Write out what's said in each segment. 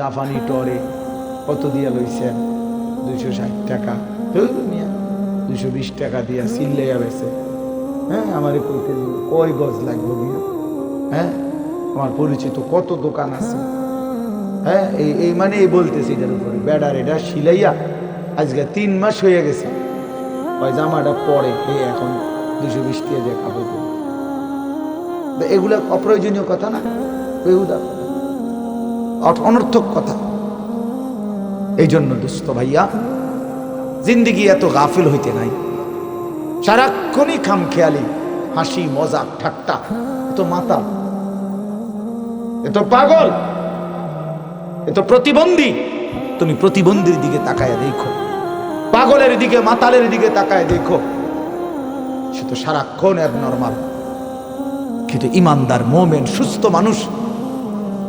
জাফানি টরে কত দিয়া লইছেন দুইশো ষাট টাকা। দুইশো বিশ টাকা দিয়া সিল্লাইয়া বেছে হ্যাঁ আমার কইতে কয় গজ লাগবে হ্যাঁ আমার পরিচিত কত দোকান আছে? হ্যাঁ এই এই মানে এই বলতেছি এটার উপরে। বেড়ার এটা সিলাইয়া আজকে তিন মাস হয়ে গেছে। ওই জামাটা পরে, এই এখন দুশো বিশ টাকা দিয়ে কাপড় এগুলো অপ্রয়োজনীয় কথা না? বেহুদা। অনর্থক কথা। এই জন্য দুস্থ ভাইয়া, জিন্দিগি এত গাফিল হইতে নাই। সারাক্ষণই খাম খেয়ালি হাসি, মজাক, ঠাট্টা, এ তো মাতাল এ তো পাগল। এ তো প্রতিবন্ধী। তুমি প্রতিবন্ধীর দিকে তাকায় দেখো। পাগলের দিকে, মাতালের দিকে তাকায় দেখো। সে তো সারাক্ষণ এক নর্মাল। কিন্তু ইমানদার, মোমেন, সুস্থ মানুষ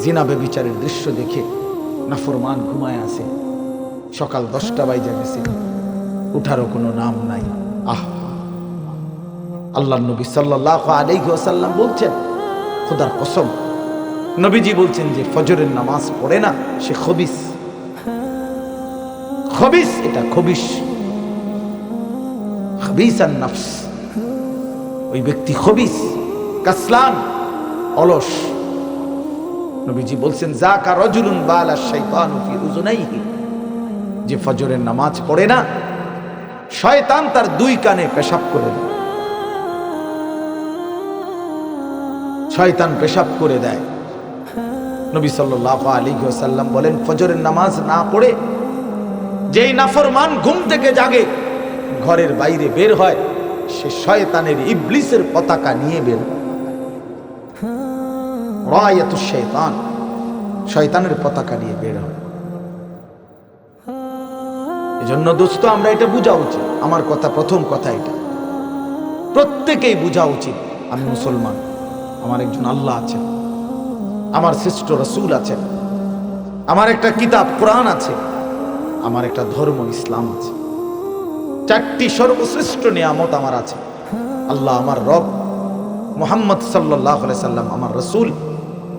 জিনাবে বিচারের দৃশ্য দেখে নাফরমান ঘুমায় আছে। সকাল দশটা বাইজা গেছে। উঠারও কোনো নাম নাই। আহ! আল্লাহ নবী সাল্লাহ আলাইহি ওয়াসাল্লাম বলছেন, খোদার কসম, নবীজি বলছেন যে ফজরের নামাজ পড়ে না, সে খবিস। খবিস, এটা খবিস। খবিস আর নফস। ওই ব্যক্তি খবিস, কাসলান, অলস। নবীজি বলছেন জাকা রজুলুন বালা শাইতানু ফি উযুনাইহি। যে ফজরের নামাজ পড়ে না, শয়তান তার দুই কানে পেশাব করে দেয়। শয়তান পেশাব করে দেয়। নবী সাল্লাল্লাহু আলাইহি ওয়াসাল্লাম বলেন, ফজরের নামাজ না পড়ে যেই নাফরমান ঘুম থেকে জাগে, ঘরের বাইরে বের হয়, সে শয়তানের ইবলিসের পতাকা নিয়ে বের হয়। শয়তান। শয়তানের পতাকা নিয়ে বের হয়। এই এজন্য দোস্ত, আমরা এটা বোঝা উচিত। আমার কথা, প্রথম কথা এটা। প্রত্যেকেই বোঝা উচিত, আমি মুসলমান। আমার একজন আল্লাহ আছেন। আমার শ্রেষ্ঠ রসুল আছেন। আমার একটা কিতাব, কোরআন আছে। আমার একটা ধর্ম, ইসলাম আছে। চারটি সর্বশ্রেষ্ঠ নিয়ামত আমার আছে। আল্লাহ আমার রব। মোহাম্মদ সাল্লাহ সাল্লাম আমার রসুল।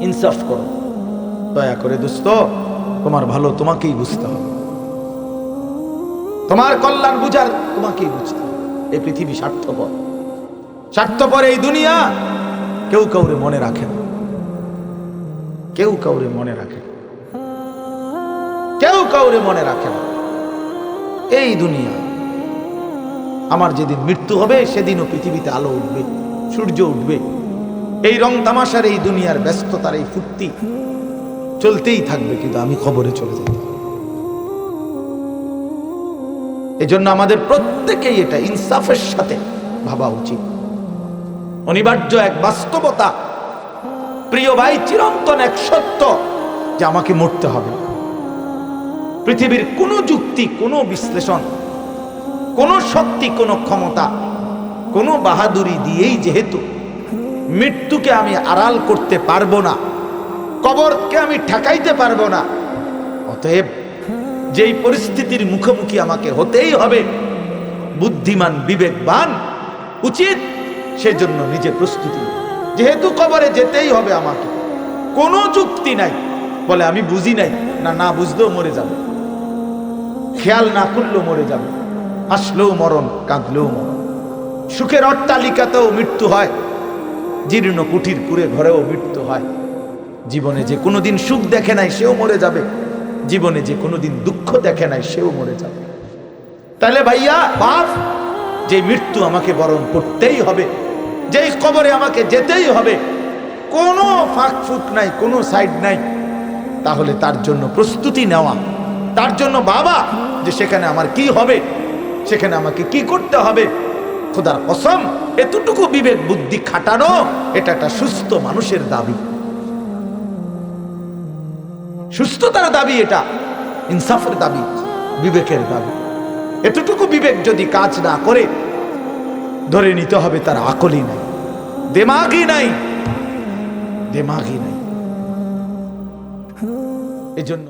ইনসাফ করো। দয়া করে দোস্ত, তোমার ভালো তোমাকেই বুঝতে হবে। তোমার কল্যাণ বুঝার তোমাকেই বুঝতে হবে। এই পৃথিবী স্বার্থপর। স্বার্থপর এই দুনিয়া কেউ কাউরে মনে রাখে না। কেউ কাউরে মনে রাখে না। কেউ কাউরে মনে রাখে না। এই দুনিয়া। আমার যেদিন মৃত্যু হবে, সেদিনও পৃথিবীতে আলো উঠবে, সূর্য উঠবে। এই রং তামাশার এই দুনিয়ার ব্যস্ততার এই ফুর্তি চলতেই থাকবে, কিন্তু আমি খবরে চলে যেতে এই জন্য আমাদের প্রত্যেকেই এটা ইনসাফের সাথে ভাবা উচিত। অনিবার্য এক বাস্তবতা। প্রিয় ভাই, চিরন্তন এক সত্য যে আমাকে মরতে হবে। পৃথিবীর কোনো যুক্তি, কোনো বিশ্লেষণ, কোনো শক্তি, কোনো ক্ষমতা, কোনো বাহাদুরি দিয়েই যেহেতু মৃত্যুকে আমি আড়াল করতে পারব না। কবরকে আমি ঠেকাইতে পারব না। অতএব যেই পরিস্থিতির মুখোমুখি আমাকে হতেই হবে, বুদ্ধিমান, বিবেকবান, উচিত সেজন্য নিজে প্রস্তুতি যেহেতু কবরে যেতেই হবে আমাকে। কোনো যুক্তি নাই। বলে আমি বুঝি নাই। না না বুঝলেও মরে যাবে। খেয়াল না করলেও মরে যাবে। হাসলেও মরণ, কাঁদলেও মরণ। সুখের অট্টালিকাতেও মৃত্যু হয়। জীর্ণ কুঠির পুরে ঘরেও মৃত্যু হয়। জীবনে যে কোনোদিন সুখ দেখে নাই, সেও মরে যাবে। জীবনে যে কোনোদিন দুঃখ দেখে নাই, সেও মরে যাবে। তাহলে ভাইয়া, বাপ যে মৃত্যু আমাকে বরণ করতেই হবে, যেই কবরে আমাকে যেতেই হবে, কোনো ফাঁক ফুক নাই, কোনো সাইড নাই, তাহলে তার জন্য প্রস্তুতি নেওয়া, তার জন্য বাবা যে সেখানে আমার কি হবে, সেখানে আমাকে কি করতে হবে খোদার কসম, এতটুকু বিবেক বুদ্ধি খাটানো, এটা একটা সুস্থ মানুষের দাবি। সুস্থতার দাবি এটা, ইনসাফের দাবি, বিবেকের দাবি। এতটুকু বিবেক যদি কাজ না করে, ধরে নিতে হবে তার আকলই নাই, দেমাগই নাই দেমাগই নাই। এজন্য